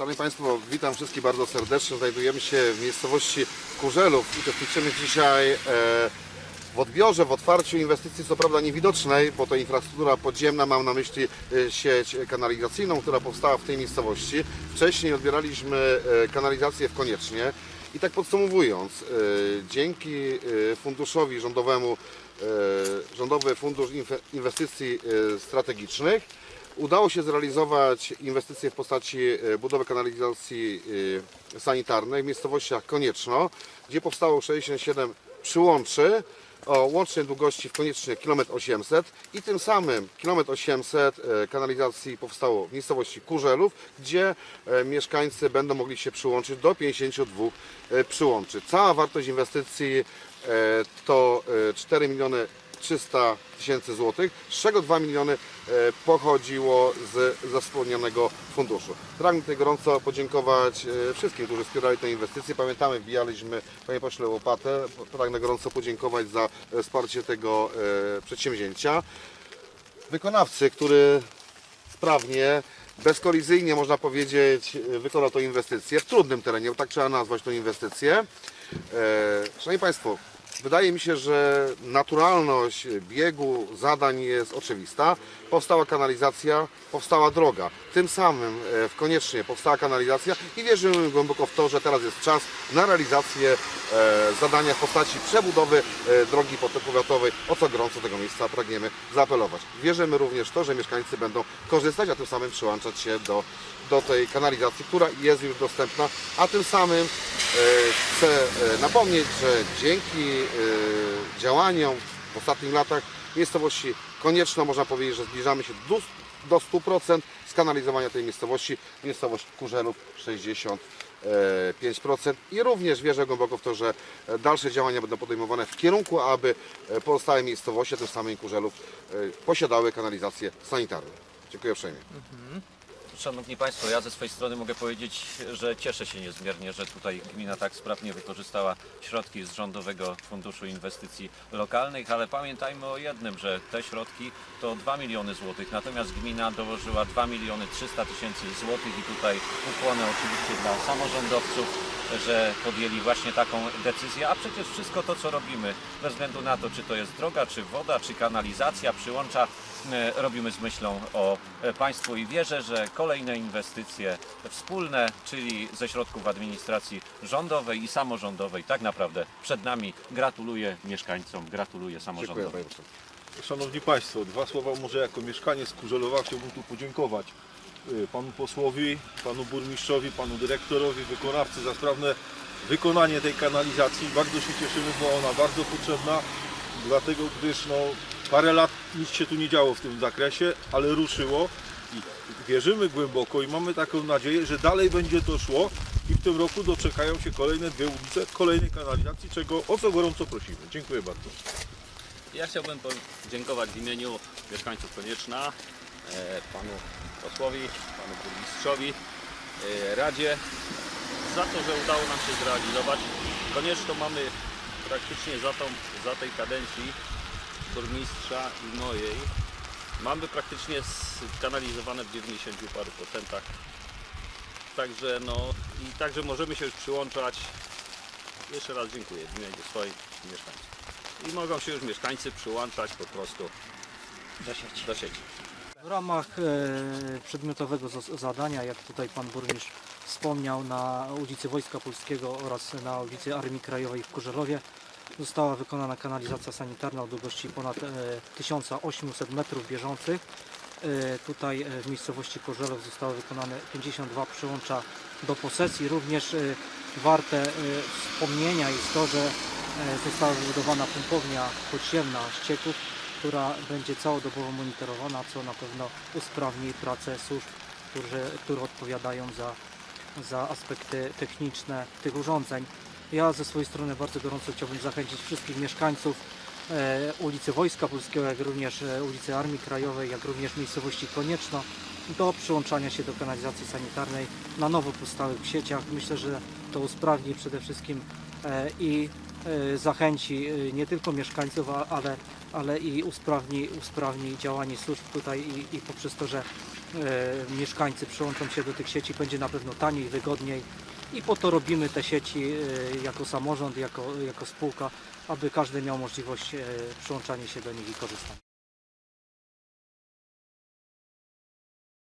Szanowni Państwo, witam wszystkich bardzo serdecznie. Znajdujemy się w miejscowości Kurzelów. Uczestniczymy dzisiaj e, w odbiorze, w otwarciu inwestycji, co prawda niewidocznej, bo to infrastruktura podziemna, mam na myśli e, sieć kanalizacyjną, która powstała w tej miejscowości. Wcześniej odbieraliśmy e, kanalizację w Koniecznie. I tak podsumowując, dzięki funduszowi rządowemu, Rządowy Fundusz Inwe- Inwestycji Strategicznych, Udało się zrealizować inwestycje w postaci e, budowy kanalizacji e, sanitarnej w miejscowościach Konieczno, gdzie powstało 67 przyłączy o łącznej długości w Koniecznie 1,8 m i tym samym 1,8 m kanalizacji powstało w miejscowości Kurzelów, gdzie e, mieszkańcy będą mogli się przyłączyć do 52 e, przyłączy. Cała wartość inwestycji e, to e, 4 miliony 300 tysięcy złotych, z czego 2 miliony e, pochodziło z, ze wspomnianego funduszu. Pragnę tutaj gorąco podziękować e, wszystkim, którzy wspierali tę inwestycję. Pamiętamy, wbijaliśmy, panie pośle, łopatę. Pragnę gorąco podziękować za e, wsparcie tego przedsięwzięcia. Wykonawcy, który sprawnie, bezkolizyjnie można powiedzieć, wykonał tę inwestycję w trudnym terenie, bo tak trzeba nazwać tę inwestycję. Szanowni Państwo, wydaje mi się, że naturalność biegu zadań jest oczywista. Powstała kanalizacja, powstała droga. Tym samym e, w koniecznie powstała kanalizacja i wierzymy głęboko w to, że teraz jest czas na realizację e, zadania w postaci przebudowy e, drogi powiatowej, o co gorąco tego miejsca pragniemy zaapelować. Wierzymy również w to, że mieszkańcy będą korzystać, a tym samym przyłączać się do, do tej kanalizacji, która jest już dostępna, a tym samym chcę napomnieć, że dzięki działaniom w ostatnich latach miejscowości Konieczno można powiedzieć, że zbliżamy się do, do 100% skanalizowania tej miejscowości. Miejscowość Kurzelów 60%. 5% i również wierzę głęboko w to, że e, dalsze działania będą podejmowane w kierunku, aby e, pozostałe miejscowości, tym samym Kurzelów e, posiadały kanalizację sanitarną. Dziękuję uprzejmie. Szanowni Państwo, ja ze swojej strony mogę powiedzieć, że cieszę się niezmiernie, że tutaj gmina tak sprawnie wykorzystała środki z Rządowego Funduszu Inwestycji Lokalnych, ale pamiętajmy o jednym, że te środki to 2 miliony złotych, natomiast gmina dołożyła 2 miliony 300 tysięcy złotych i tutaj ukłony oczywiście dla samorządowców, że podjęli właśnie taką decyzję, a przecież wszystko to, co robimy, bez względu na to, czy to jest droga, czy woda, czy kanalizacja, przyłącza, e, robimy z myślą o e, Państwu i wierzę, że kolejne inwestycje wspólne, czyli ze środków administracji rządowej i samorządowej, tak naprawdę przed nami. Gratuluję mieszkańcom, gratuluję Dziękuję samorządowi. Szanowni Państwo, dwa słowa może jako mieszkaniec Kurzelowa chciałbym tu podziękować panu posłowi, panu burmistrzowi, panu dyrektorowi, wykonawcy za sprawne wykonanie tej kanalizacji. Bardzo się cieszymy, bo ona bardzo potrzebna, dlatego gdyż no, parę lat nic się tu nie działo w tym zakresie, ale ruszyło i wierzymy głęboko i mamy taką nadzieję, że dalej będzie to szło i w tym roku doczekają się kolejne dwie ulice, kolejnej kanalizacji, czego o co gorąco prosimy. Dziękuję bardzo. Ja chciałbym podziękować w imieniu mieszkańców Konieczna, panu posłowi, panu burmistrzowi, e, Radzie za to, że udało nam się zrealizować. Konieczno mamy praktycznie za, tą, za tej kadencji burmistrza i mojej mamy praktycznie skanalizowane w 90 paru procentach. Także no i także możemy się już przyłączać. Jeszcze raz dziękuję w imieniu swoich mieszkańców i mogą się już mieszkańcy przyłączać po prostu do sieci. Do sieci. W ramach e, przedmiotowego zadania, jak tutaj Pan Burmistrz wspomniał, na ulicy Wojska Polskiego oraz na ulicy Armii Krajowej w Kurzelowie została wykonana kanalizacja sanitarna o długości ponad e, 1800 metrów bieżących. E, tutaj e, w miejscowości Kurzelów zostały wykonane 52 przyłącza do posesji. Również e, warte e, wspomnienia jest to, że e, została wybudowana pompownia podziemna ścieków, która będzie całodobowo monitorowana, co na pewno usprawni pracę służb, którzy, które odpowiadają za, za aspekty techniczne tych urządzeń. Ja ze swojej strony bardzo gorąco chciałbym zachęcić wszystkich mieszkańców e, ulicy Wojska Polskiego, jak również e, ulicy Armii Krajowej, jak również miejscowości Konieczno do przyłączania się do kanalizacji sanitarnej na nowo powstałych sieciach. Myślę, że to usprawni przede wszystkim e, i zachęci nie tylko mieszkańców, ale ale i usprawni, usprawni działanie służb tutaj i, i poprzez to, że e, mieszkańcy przyłączą się do tych sieci będzie na pewno taniej, wygodniej i po to robimy te sieci e, jako samorząd, jako, jako spółka, aby każdy miał możliwość e, przyłączania się do nich i korzystania.